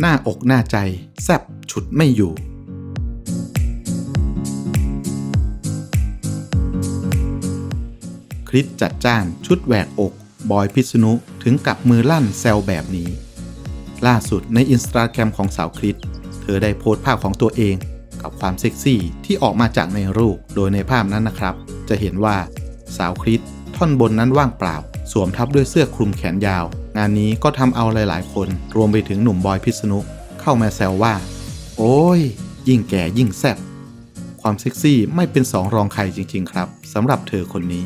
หน้าอกหน้าใจ แซบฉุดไม่อยู่ คริสจัดจ้านชุดแหวกอก บอยพิษณุถึงกับมือลั่นแซวแบบนี้ ล่าสุดในอินสตาแกรมของสาวคริสเธอได้โพสต์ภาพของตัวเองกับความเซ็กซี่ที่ออกมาจากในรูป โดยในภาพนั้นนะครับ จะเห็นว่าสาวคริสท่อนบนนั้นว่างเปล่า สวมทับด้วยเสื้อคลุมแขนยาว งานนี้ก็ทำเอาหลายๆ คน รวมไปถึงหนุ่มบอยพิษณุเข้ามาแซวว่า โอ้ย ยิ่งแก่ยิ่งแซ่บความเซ็กซี่ไม่เป็นสองรองใครจริง ๆ ครับสำหรับเธอคนนี้